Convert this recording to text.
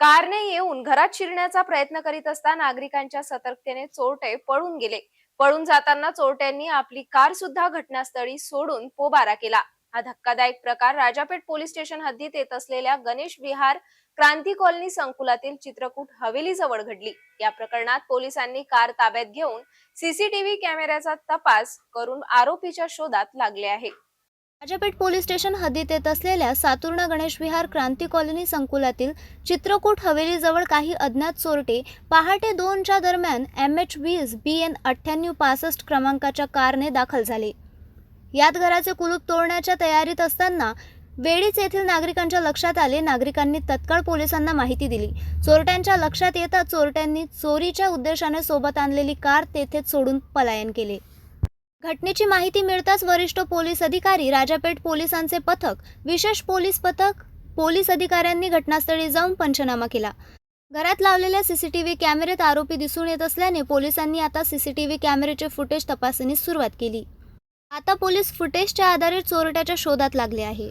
कारने येऊन घरात शिरण्याचा प्रयत्न करीत असता नागरिकांच्या सतर्कतेने चोरटे पळून गेले. पळून जाताना चोरट्यांनी आपली कार सुद्धा घटनास्थळी सोडून पोबारा केला. हा धक्कादायक प्रकार राजापेठ पोलीस स्टेशन हद्दीत येत असलेल्या गणेश विहार क्रांती कॉलनी संकुलातील चित्रकूट हवेली जवळ घडली. या प्रकरणात पोलिसांनी कार ताब्यात घेऊन सीसीटीव्ही कॅमेऱ्याचा तपास करून आरोपीच्या शोधात लागले आहे. राजापेठ पोलीस स्टेशन हद्दीत येत असलेल्या सातुर्णा गणेश विहार क्रांती कॉलनी संकुलातील चित्रकूट हवेलीजवळ काही अज्ञात चोरटे पहाटे दोनच्या दरम्यान एम एच वीस बी एन अठ्ठ्याण्णव पासष्ट क्रमांकाच्या कारने दाखल झाले. यात घराचे कुलूप तोडण्याच्या तयारीत असताना वेळीच येथील नागरिकांच्या लक्षात आले. नागरिकांनी तत्काळ पोलिसांना माहिती दिली. चोरट्यांच्या लक्षात येता चोरट्यांनी चोरीच्या उद्देशाने सोबत आणलेली कार तेथेच सोडून पलायन केले. घटनेची माहिती मिळताच वरिष्ठ पोलीस अधिकारी राजापेठ पोलिसांचे पथक विशेष पोलीस पथक पोलीस अधिकाऱ्यांनी घटनास्थळी जाऊन पंचनामा केला. घरात लावलेल्या सीसीटीव्ही कॅमेऱ्यात आरोपी दिसून येत असल्याने पोलिसांनी आता सीसीटीव्ही कॅमेऱ्याचे फुटेज तपासणीस सुरुवात केली. आता पोलीस फुटेजच्या आधारे चोरट्याच्या शोधात लागले आहे.